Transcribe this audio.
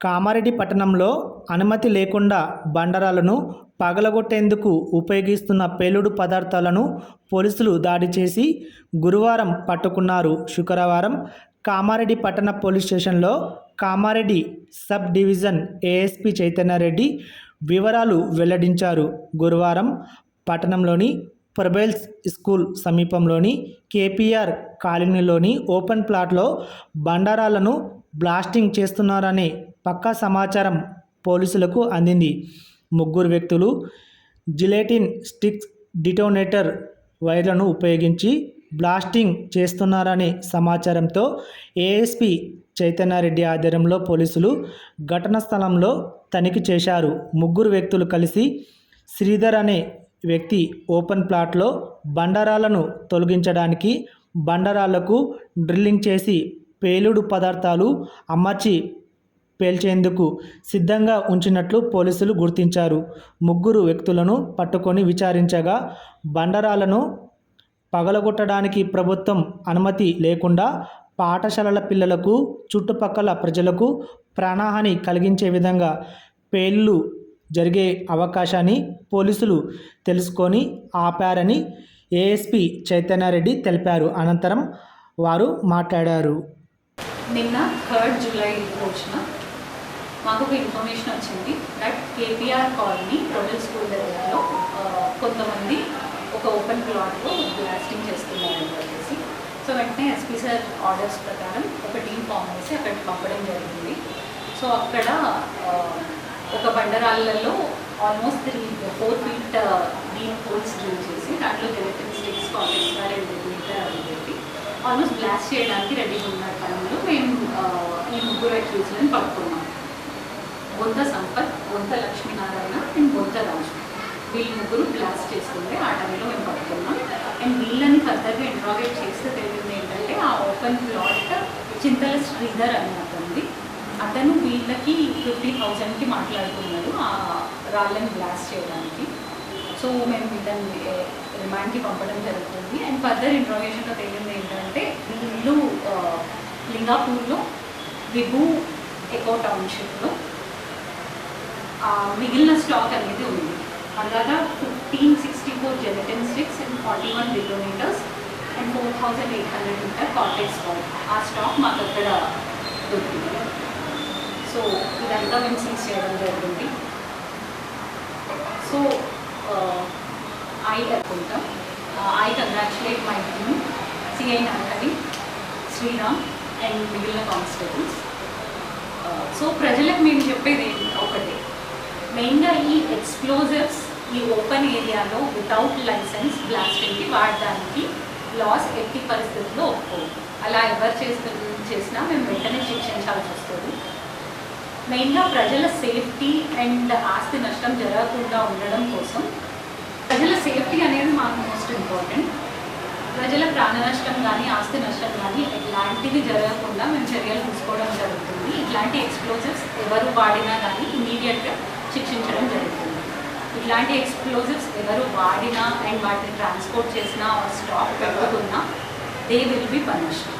కామారెడ్డి పట్టణంలో అనుమతి లేకుండా బండరాలను పగలగొట్టేందుకు ఉపయోగిస్తున్న పేలుడు పదార్థాలను పోలీసులు దాడి చేసి గురువారం పట్టుకున్నారు. శుక్రవారం కామారెడ్డి పట్టణ పోలీస్ స్టేషన్లో Kamareddy sub division ASP Chaitanya Reddy వివరాలు వెల్లడించారు. గురువారం పట్టణంలోని ప్రబెల్స్ స్కూల్ సమీపంలోని కేపీఆర్ కాలనీలోని ఓపెన్ ప్లాట్లో బండారాలను బ్లాస్టింగ్ చేస్తున్నారనే పక్కా సమాచారం పోలీసులకు అందింది. ముగ్గురు వ్యక్తులు జిలేటిన్ స్టిక్స్ డిటోనేటర్ వైర్లను ఉపయోగించి బ్లాస్టింగ్ చేస్తున్నారనే సమాచారంతో ఏఎస్పి చైతన్యారెడ్డి ఆధ్వర్యంలో పోలీసులు ఘటన స్థలంలో తనిఖీ చేశారు. ముగ్గురు వ్యక్తులు కలిసి శ్రీధర్ అనే వ్యక్తి ఓపెన్ ప్లాట్లో బండరాలను తొలగించడానికి బండరాలకు డ్రిల్లింగ్ చేసి పేలుడు పదార్థాలు అమర్చి పేల్చేందుకు సిద్ధంగా ఉంచినట్లు పోలీసులు గుర్తించారు. ముగ్గురు వ్యక్తులను పట్టుకొని విచారించగా బండరాలను పగలగొట్టడానికి ప్రభుత్వం అనుమతి లేకుండా పాఠశాలల పిల్లలకు చుట్టుపక్కల ప్రజలకు ప్రాణహాని కలిగించే విధంగా పేళ్ళు జరిగే అవకాశాన్ని పోలీసులు తెలుసుకొని ఆపారని ఏఎస్పి చైతన్యారెడ్డి తెలిపారు. అనంతరం వారు మాట్లాడారు. నిన్న థర్డ్ జూలై రోజున మాకు ఒక ఇన్ఫర్మేషన్ వచ్చింది దట్ కేపీఆర్ కాలనీ ప్రొడల్ స్కూల్ దగ్గరలో కొంతమంది ఒక ఓపెన్ ప్లాట్లో బ్లాస్టింగ్ చేస్తున్నారని చెప్పేసి. సో వెంటనే ఎస్పీ సార్ ఆర్డర్స్ ప్రకారం ఒక టీం ఫామ్ చేసి అక్కడికి పంపడం జరిగింది. సో అక్కడ ఒక బండరాళ్ళలో almost three four feet deep holes drill చేసి దాంట్లో ఎలక్ట్రిక్ స్టిక్స్ కాంటాక్ట్స్ వారి అవి పెట్టి ఆల్మోస్ట్ బ్లాస్ట్ చేయడానికి రెడీగా ఉన్న టైంలో మేము ఈ ముగ్గురు అక్యూజ్లను పట్టుకున్నాం. బొంత సంపత్ బొంత లక్ష్మీనారాయణ అండ్ బొంత రాజు. వీళ్ళు ముగ్గురు బ్లాస్ట్ చేసుకుంటే ఆ టైంలో మేము పడుతున్నాం అండ్ వీళ్ళని ఫర్దర్గా ఇంట్రాగేట్ చేస్తే తెలిసింది ఏంటంటే ఆ ఓపెన్ ప్లాట్ చింతల శ్రీధర్ అని అతనిది. అతను వీళ్ళకి ఫిఫ్టీ థౌజండ్కి మాట్లాడుకున్నాడు ఆ రాళ్ళని బ్లాస్ట్ చేయడానికి. సో మేము వీళ్ళని రిమాండ్కి పంపడం జరుగుతుంది. అండ్ ఫర్దర్ ఇంట్రాగేషన్లో తేలింది ఏంటంటే వీళ్ళు లింగాపూర్లో విభూ ఎకో టౌన్షిప్లో మిగిలిన స్టాక్ అనేది ఉంది. అలాగా fifteen sixty four gelatin sticks and forty one kilometres and four thousand eight hundred metre cottage stock ఆ స్టాక్ మాకు అక్కడ దొరికింది. సో ఇదంతా మేము సీజ్ చేయడం జరిగింది. సో ఐ అనుకుంటాం. I congratulate my team CI నాకని శ్రీరామ్ అండ్ మిగిలిన కానిస్టేబుల్స్ సో ప్రజలకు మేము చెప్పేది ఒకటే. మెయిన్గా ఈ ఎక్స్ప్లోజివ్స్ ఈ ఓపెన్ ఏరియాలో వితౌట్ లైసెన్స్ బ్లాస్టింగ్కి వాడడానికి లాస్ ఎట్టి పరిస్థితుల్లో ఒప్పుకోదు అలా ఎవరు చేస్తు చేసినా మేము వెంటనే శిక్షించాల్సి వస్తుంది. మెయిన్గా ప్రజల సేఫ్టీ అండ్ ఆస్తి నష్టం జరగకుండా ఉండడం కోసం ప్రజల సేఫ్టీ అనేది మాకు మోస్ట్ ఇంపార్టెంట్ ప్రజల ప్రాణ నష్టం కానీ ఆస్తి నష్టం కానీ ఎలాంటివి జరగకుండా మేము చర్యలు తీసుకోవడం జరుగుతుంది. ఇట్లాంటి ఎక్స్ప్లోజివ్స్ ఎవరు వాడినా కానీ ఇమీడియట్గా శిక్షించడం జరుగుతుంది. ఇట్లాంటి ఎక్స్ప్లోజివ్స్ ఎవరు వాడినా అండ్ వాటిని ట్రాన్స్పోర్ట్ చేసినా ఆర్ స్టాక్ పెట్టుకున్నా దే విల్ బి పనిష్డ్